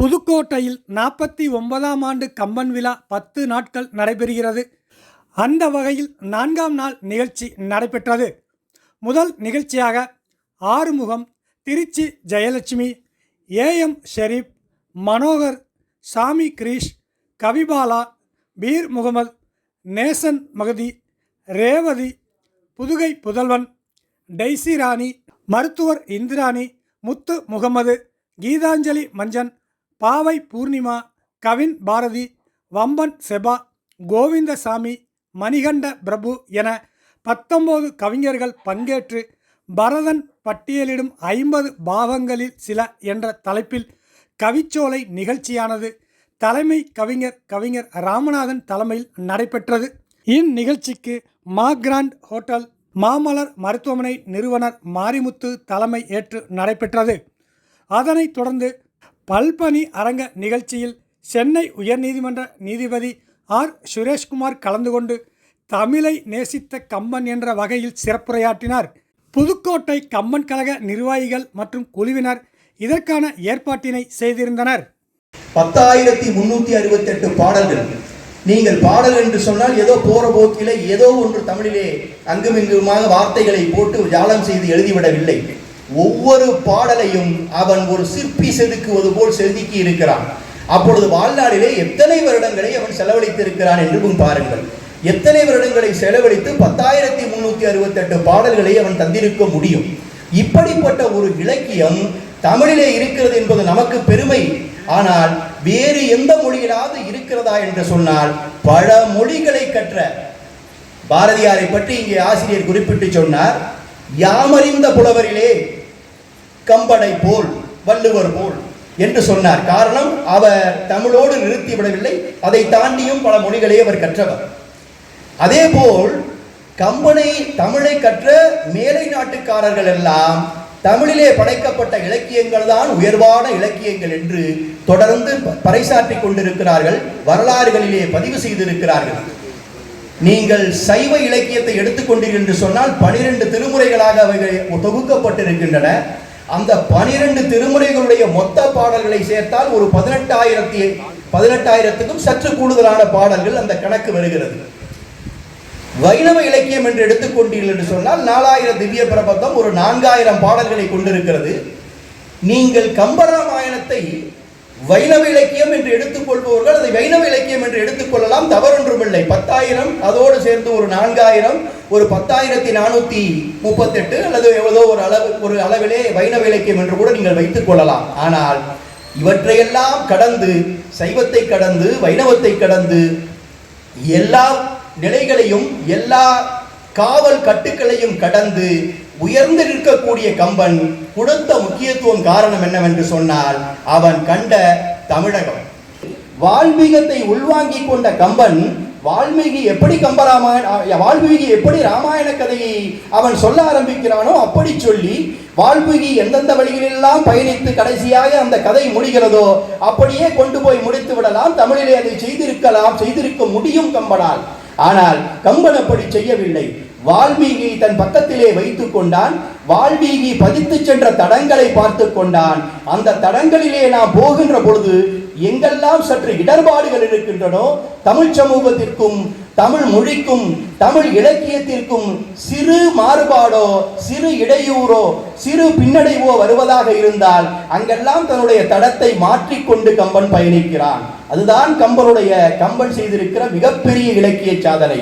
புதுக்கோட்டையில் நாற்பத்தி ஒன்பதாம் ஆண்டு கம்பன் விழா பத்து நாட்கள் நடைபெறுகிறது. அந்த வகையில் நான்காம் நாள் நிகழ்ச்சி நடைபெற்றது. முதல் நிகழ்ச்சியாக Arumugam Tiruchi Jayalakshmi A M Sharif Manohar Sami Girish Kavibala Peer Mohammed Nesan Magathi Revathi Pudukai Pudhalvan Daisy Rani மருத்துவர் இந்திராணி முத்து முகமது கீதாஞ்சலி மஞ்சன் பாவை பூர்ணிமா கவின் பாரதி வம்பன் செபா கோவிந்தசாமி மணிகண்ட பிரபு என பத்தொம்போது கவிஞர்கள் பங்கேற்று பரதன் பட்டியலிடும் ஐம்பது பாவங்களில் சில என்ற தலைப்பில் கவிச்சோலை நிகழ்ச்சியானது தலைமை கவிஞர் கவிஞர் ராமநாதன் தலைமையில் நடைபெற்றது. இந்நிகழ்ச்சிக்கு மா கிராண்ட் ஹோட்டல் மாமலர் மருத்துவமனை நிறுவனர் மாரிமுத்து தலைமை ஏற்று நடைபெற்றது. அதனைத் தொடர்ந்து பல்பனி அரங்க நிகழ்ச்சியில் சென்னை உயர்நீதிமன்ற நீதிபதி ஆர். சுரேஷ்குமார் கலந்து கொண்டு தமிழை நேசித்த கம்பன் என்ற வகையில் சிறப்புரையாற்றினார். புதுக்கோட்டை கம்பன் கழக நிர்வாகிகள் மற்றும் குழுவினர் இதற்கான ஏற்பாட்டினை செய்திருந்தனர். பத்தாயிரத்தி முன்னூத்தி அறுபத்தி எட்டு பாடல்கள். நீங்கள் பாடல் என்று சொன்னால் ஏதோ போற போக்கிலே ஏதோ ஒன்று தமிழிலே அங்குமிங்குமாக வார்த்தைகளை போட்டு ஜாலம் செய்து எழுதிவிடவில்லை. ஒவ்வொரு பாடலையும் அவன் ஒரு சிற்பி செதுக்குவது போல் செதுக்கி இருக்கிறான். அப்பொழுது வாழ்நாளிலே எத்தனை வருடங்களை அவன் செலவழித்திருக்கிறான் என்றும் பாருங்கள். எத்தனை வருடங்களை செலவழித்து பத்தாயிரத்தி முன்னூத்தி அறுபத்தி எட்டு பாடல்களை அவன் தந்திருக்க முடியும்? இப்படிப்பட்ட ஒரு இலக்கியம் தமிழிலே இருக்கிறது என்பது நமக்கு பெருமை. ஆனால் வேறு எந்த மொழியிலாவது இருக்கிறதா என்று சொன்னால் பல மொழிகளை கற்ற. பாரதியாரை பற்றி இங்கே ஆசிரியர் குறிப்பிட்டு சொன்னார் யாமறிந்த புலவரிலே கம்பனை போல் வள்ளுவர் போல் என்று சொன்னார். காரணம் அவர் தமிழோடு நிறுத்தி விடவில்லை. அதை தாண்டியும் பல மொழிகளை அவர் கற்றவர். அதேபோல் கம்பனை தமிழை கற்ற மேலை நாட்டுக்காரர்கள் எல்லாம் தமிழிலே படைக்கப்பட்ட இலக்கியங்கள் தான் உயர்வான இலக்கியங்கள் என்று தொடர்ந்து பறைசாற்றி கொண்டிருக்கிறார்கள். வரலாறுகளிலே பதிவு செய்திருக்கிறார்கள். நீங்கள் சைவ இலக்கியத்தை எடுத்துக்கொண்டீர்கள் என்று சொன்னால் பனிரெண்டு திருமுறைகளாக அவைகள் தொகுக்கப்பட்டிருக்கின்றன. அந்த பனிரெண்டு திருமுறைகளுடைய மொத்த பாடல்களை சேர்த்தால் ஒரு பதினெட்டாயிரத்தி பதினெட்டாயிரத்துக்கும் சற்று கூடுதலான பாடல்கள் அந்த கணக்கு வருகிறது. வைணவ இலக்கியம் என்று எடுத்துக்கொண்டீர்கள் என்று சொன்னால் நாலாயிரம் திவ்ய பிரபந்தம் ஒரு நான்காயிரம் பாடல்களை கொண்டிருக்கிறது. நீங்கள் கம்பராமாயணத்தை வைணவ இலக்கியம் என்று எடுத்துக்கொள்பவர்கள் அதை வைணவ இலக்கியம் என்று எடுத்துக்கொள்ளலாம் தவறொன்றுமில்லை. பத்தாயிரம் அதோடு சேர்ந்து ஒரு நான்காயிரம் ஒரு பத்தாயிரத்தி நானூத்தி முப்பத்தெட்டு அல்லது எவ்வளோ ஒரு அளவு ஒரு அளவிலே வைணவ இலக்கியம் என்று கூட நீங்கள் வைத்துக் கொள்ளலாம். ஆனால் இவற்றையெல்லாம் கடந்து சைவத்தை கடந்து வைணவத்தை கடந்து எல்லா நிலைகளையும் எல்லா காவல் கட்டுக்களையும் கடந்து உயர்ந்து நிற்கக்கூடிய கம்பன் கொடுத்த முக்கியத்துவம் காரணம் என்னவென்று சொன்னால் அவன் கண்ட தமிழகம். வால்மீகத்தை உள்வாங்கிக் கொண்ட கம்பன் வால்மீகி எப்படி கம்பராமாயண வால்மீகி எப்படி ராமாயண கதையை அவன் சொல்ல ஆரம்பிக்கிறானோ அப்படி சொல்லி வால்மீகி எந்தெந்த வழிகளெல்லாம் பயணித்து கடைசியாக அந்த கதை முடிகிறதோ அப்படியே கொண்டு போய் முடித்து விடலாம். தமிழிலே அதை செய்திருக்கலாம் செய்திருக்க முடியும் கம்பனால். ஆனால் கம்பன் அப்படி செய்யவில்லை. வால்மீகி தன் பக்கத்திலே வைத்துக் கொண்டான். வால்மீகி பதித்து சென்ற தடங்களை பார்த்து கொண்டான். அந்த தடங்களிலே நாம் போகின்ற பொழுது எங்கெல்லாம் சற்று இடர்பாடுகள் இருக்கின்றனோ தமிழ் சமூகத்திற்கும் தமிழ் மொழிக்கும் தமிழ் இலக்கியத்திற்கும் சிறு மாறுபாடோ சிறு இடையூறோ சிறு பின்னடைவோ வருவதாக இருந்தால் அங்கெல்லாம் தன்னுடைய தடத்தை மாற்றிக்கொண்டு கம்பன் பயணிக்கிறான். அதுதான் கம்பனுடைய கம்பன் செய்திருக்கிற மிகப்பெரிய இலக்கிய சாதனை.